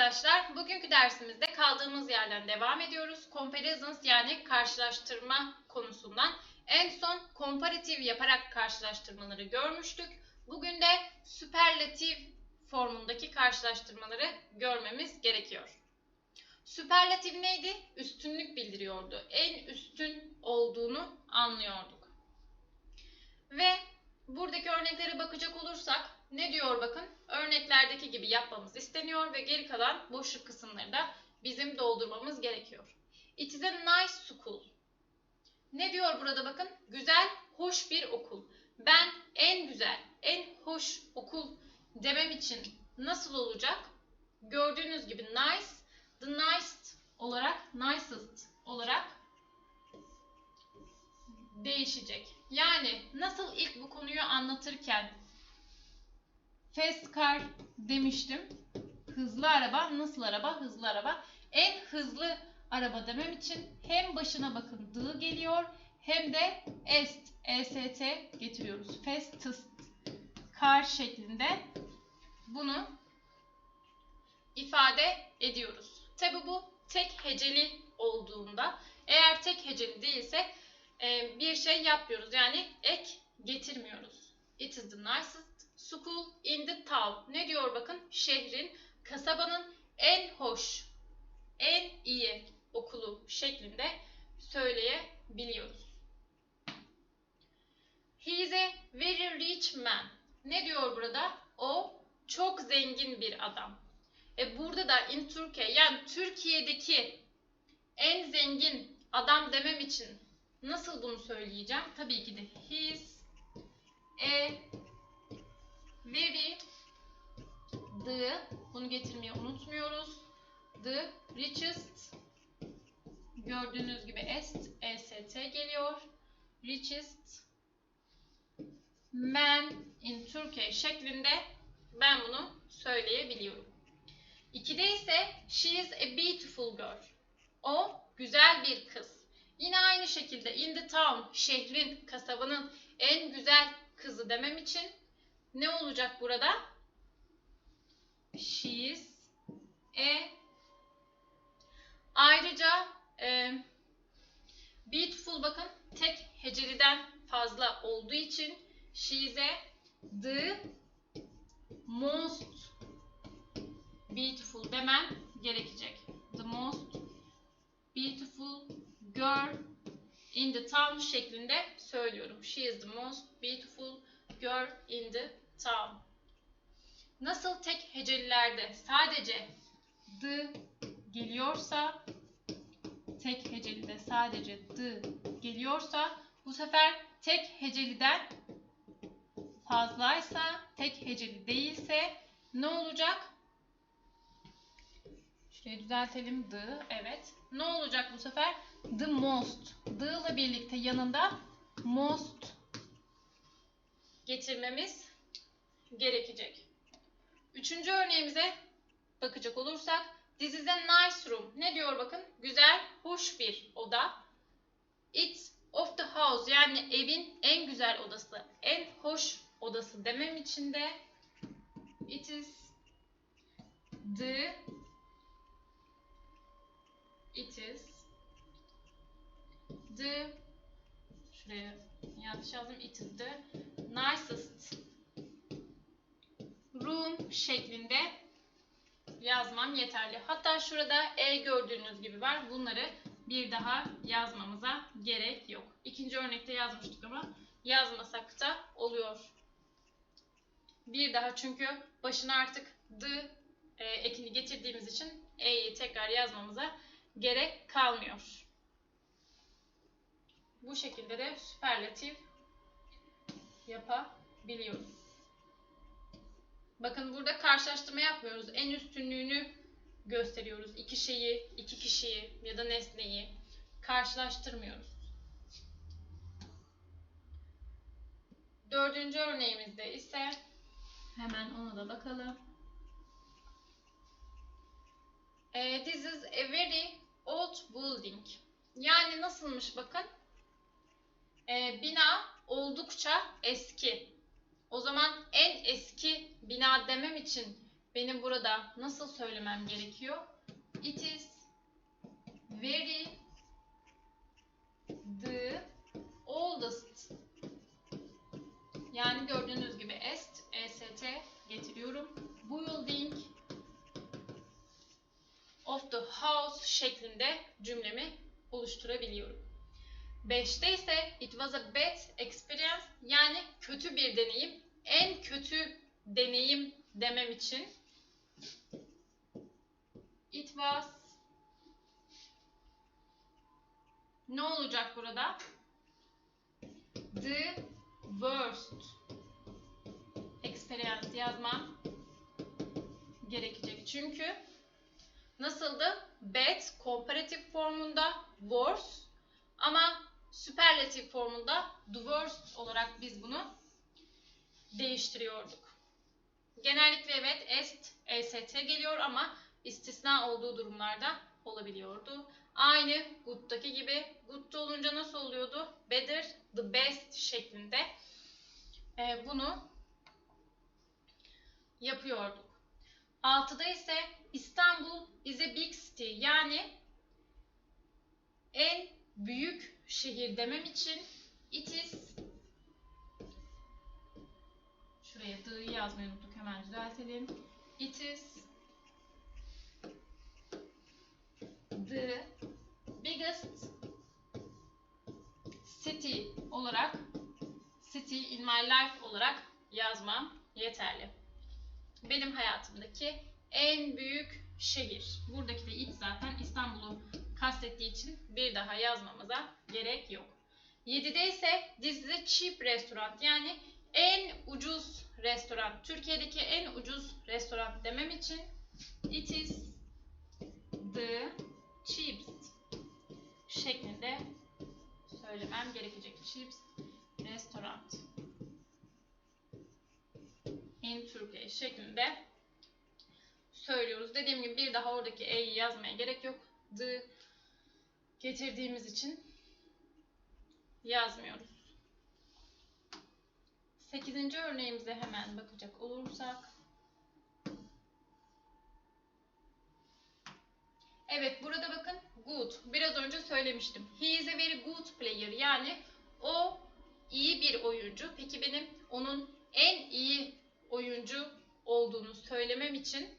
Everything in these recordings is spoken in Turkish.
arkadaşlar. Bugünkü dersimizde kaldığımız yerden devam ediyoruz. Comparisons yani karşılaştırma konusundan. En son comparative yaparak karşılaştırmaları görmüştük. Bugün de süperlatif formundaki karşılaştırmaları görmemiz gerekiyor. Süperlatif neydi? Üstünlük bildiriyordu. En üstün olduğunu anlıyorduk. Ve buradaki örneklere bakacak olursak ne diyor bakın? Örneklerdeki gibi yapmamız isteniyor ve geri kalan boşluk kısımları da bizim doldurmamız gerekiyor. It is a nice school. Ne diyor burada bakın? Güzel, hoş bir okul. Ben en güzel, en hoş okul demem için nasıl olacak? Gördüğünüz gibi nice, the nicest olarak, nicest olarak değişecek. Yani nasıl ilk bu konuyu anlatırken fast car demiştim. Hızlı araba, nasıl araba? Hızlı araba. En hızlı araba demem için hem başına bakın dı geliyor hem de est, est getiriyoruz. Fastest car şeklinde bunu ifade ediyoruz. Tabi bu tek heceli olduğunda eğer tek heceli değilse e, bir şey yapmıyoruz. Yani ek getirmiyoruz. It is the nicest school in the town. Ne diyor bakın? Şehrin, kasabanın en hoş, en iyi okulu şeklinde söyleyebiliyoruz. He is a very rich man. Ne diyor burada? O çok zengin bir adam. E burada da in Turkey yani Türkiye'deki en zengin adam demem için nasıl bunu söyleyeceğim? Tabii ki de he is a very the bunu getirmeyi unutmuyoruz. The richest gördüğünüz gibi est, est geliyor. Richest man in Turkey şeklinde ben bunu söyleyebiliyorum. İkide ise she is a beautiful girl. O güzel bir kız. Yine aynı şekilde in the town, şehrin, kasabanın en güzel kızı demem için ne olacak burada? She is a Ayrıca e, beautiful bakın tek heceliden fazla olduğu için she is a the most beautiful demem gerekecek. The most beautiful girl in the town şeklinde söylüyorum. She is the most beautiful girl in the town. Nasıl tek hecelilerde sadece the geliyorsa tek hecelide sadece the geliyorsa bu sefer tek heceliden fazlaysa tek heceli değilse ne olacak? Şurayı düzeltelim the evet. Ne olacak bu sefer? The most. The ile birlikte yanında most getirmemiz gerekecek. Üçüncü örneğimize bakacak olursak This is a nice room. Ne diyor bakın? Güzel, hoş bir oda. It's of the house yani evin en güzel odası, en hoş odası demem için de it is the it is the şuraya yanlış yazdım it is the nicest room şeklinde yazmam yeterli. Hatta şurada e gördüğünüz gibi var. Bunları bir daha yazmamıza gerek yok. İkinci örnekte yazmıştık ama yazmasak da oluyor. Bir daha çünkü başına artık the e, ekini getirdiğimiz için e'yi tekrar yazmamıza gerek kalmıyor. Bu şekilde de süperlatif yapabiliyoruz. Bakın burada karşılaştırma yapmıyoruz. En üstünlüğünü gösteriyoruz. İki şeyi, iki kişiyi ya da nesneyi karşılaştırmıyoruz. Dördüncü örneğimizde ise hemen ona da bakalım. Eh, this is a very old building. Yani nasılmış bakın. Eh, bina oldukça eski. O zaman en eski bina demem için benim burada nasıl söylemem gerekiyor? It is very the oldest. Yani gördüğünüz gibi est, est getiriyorum. Building of the house şeklinde cümlemi oluşturabiliyorum. 5'te ise it was a bad experience yani kötü bir deneyim. En kötü deneyim demem için it was ne olacak burada? The worst experience yazmam gerekecek. Çünkü nasıldı? Bad komparatif formunda worse ama süperlatif formunda worst olarak biz bunu değiştiriyorduk. Genellikle evet est, est geliyor ama istisna olduğu durumlarda olabiliyordu. Aynı good'daki gibi good olunca nasıl oluyordu? Better, the best şeklinde ee, bunu yapıyorduk. Altıda ise İstanbul is a big city yani en büyük şehir demem için it is şuraya d'yi yazmayı unuttuk hemen düzeltelim. It is the biggest city olarak city in my life olarak yazmam yeterli. Benim hayatımdaki en büyük şehir. Buradaki de it zaten İstanbul'u kastettiği için bir daha yazmamıza gerek yok. 7'de ise this is a cheap restaurant yani en ucuz restoran. Türkiye'deki en ucuz restoran demem için it is the cheapest şeklinde söylemem gerekecek. Cheapest restaurant in Turkey şeklinde söylüyoruz. Dediğim gibi bir daha oradaki e'yi yazmaya gerek yok. The getirdiğimiz için yazmıyoruz. Sekizinci örneğimize hemen bakacak olursak. Evet burada bakın good. Biraz önce söylemiştim. He is a very good player. Yani o iyi bir oyuncu. Peki benim onun en iyi oyuncu olduğunu söylemem için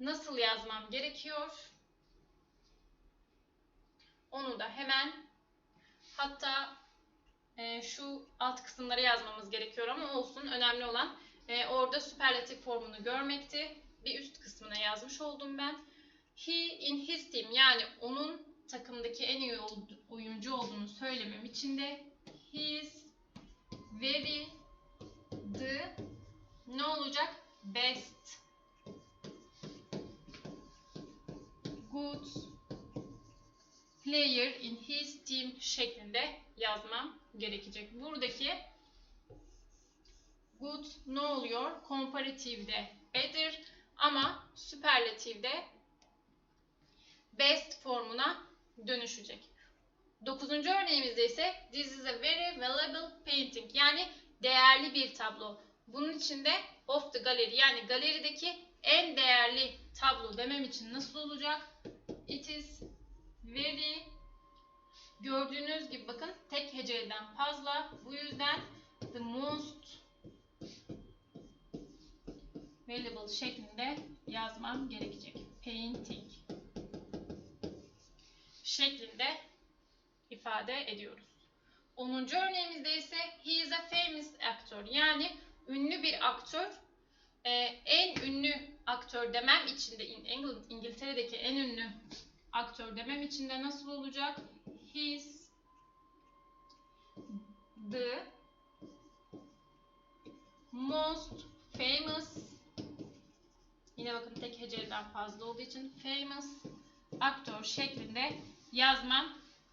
nasıl yazmam gerekiyor? Onu da hemen hatta e, şu alt kısımları yazmamız gerekiyor ama olsun önemli olan e, orada süperlatif formunu görmekti. Bir üst kısmına yazmış oldum ben. He in his team yani onun takımdaki en iyi oyuncu olduğunu söylemem için de his very the ne olacak? Best good player in his team şeklinde yazmam gerekecek. Buradaki good ne oluyor? Komparatifde better ama süperlatifde best formuna dönüşecek. Dokuzuncu örneğimizde ise this is a very valuable painting yani değerli bir tablo. Bunun içinde of the gallery yani galerideki en değerli tablo demem için nasıl olacak? It is very gördüğünüz gibi bakın tek heceden fazla. Bu yüzden the most valuable şeklinde yazmam gerekecek. Painting şeklinde ifade ediyoruz. 10. örneğimizde ise he is a famous actor yani ünlü bir aktör. Ee, en ünlü aktör demem için de İngiltere'deki en ünlü aktör demem için de nasıl olacak? He's the most famous yine bakın tek heceliden fazla olduğu için famous aktör şeklinde yazmam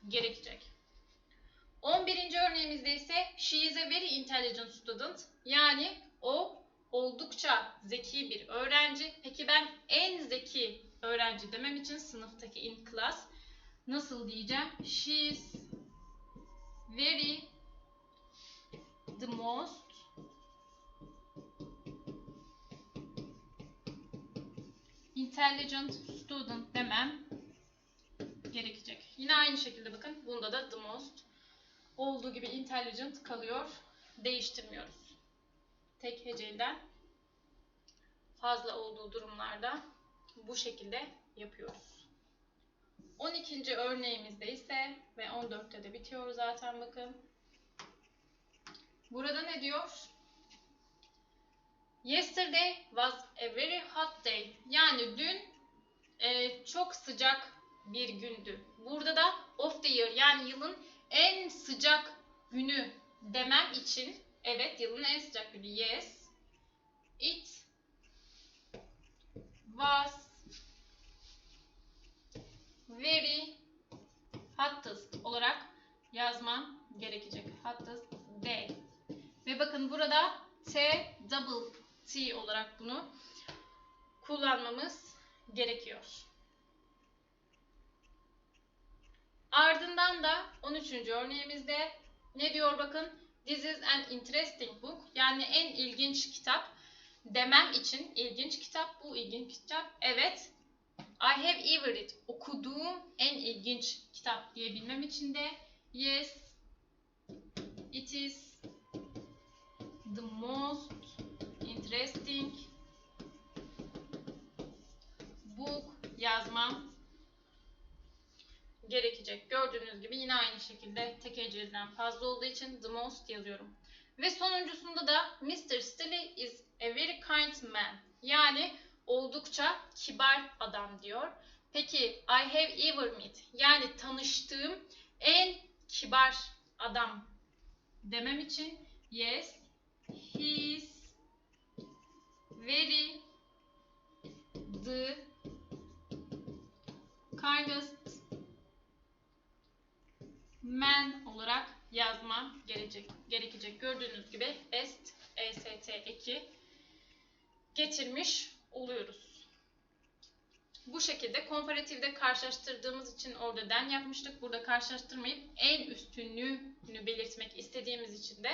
gerekecek. 11. örneğimizde ise she is a very intelligent student yani o oldukça zeki bir öğrenci. Peki ben en zeki öğrenci demem için sınıftaki in class nasıl diyeceğim? She is very the most intelligent student demem gerekecek. Yine aynı şekilde bakın bunda da the most olduğu gibi intelligent kalıyor. Değiştirmiyoruz. Tek hecelden fazla olduğu durumlarda bu şekilde yapıyoruz. 12. örneğimizde ise ve 14'te de bitiyor zaten bakın. Burada ne diyor? Yesterday was a very hot day. Yani dün e, çok sıcak bir gündü. Burada da of the year yani yılın en sıcak günü demem için evet yılın en sıcak günü. Yes. It was very hottest olarak yazmam gerekecek. Hottest day. Ve bakın burada T double T olarak bunu kullanmamız gerekiyor. Ardından da 13. örneğimizde ne diyor bakın? This is an interesting book. Yani en ilginç kitap demem için ilginç kitap. Bu ilginç kitap. Evet. I have ever read. Okuduğum en ilginç kitap diyebilmem için de yes it is the most interesting book yazmam gerekecek. Gördüğünüz gibi yine aynı şekilde tek heceleden fazla olduğu için the most yazıyorum. Ve sonuncusunda da Mr. Stilly is a very kind man. Yani oldukça kibar adam diyor. Peki I have ever met yani tanıştığım en kibar adam demem için yes he is very the kindest man olarak yazmam gerekecek. gerekecek. Gördüğünüz gibi est, est eki getirmiş oluyoruz. Bu şekilde komparatifde karşılaştırdığımız için orada den yapmıştık. Burada karşılaştırmayıp en üstünlüğünü belirtmek istediğimiz için de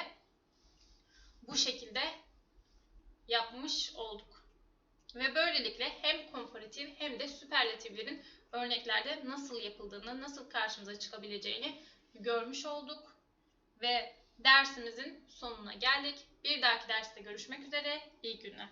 bu şekilde yapmış olduk. Ve böylelikle hem komparatif hem de süperlatiflerin örneklerde nasıl yapıldığını, nasıl karşımıza çıkabileceğini görmüş olduk. Ve dersimizin sonuna geldik. Bir dahaki derste görüşmek üzere. İyi günler.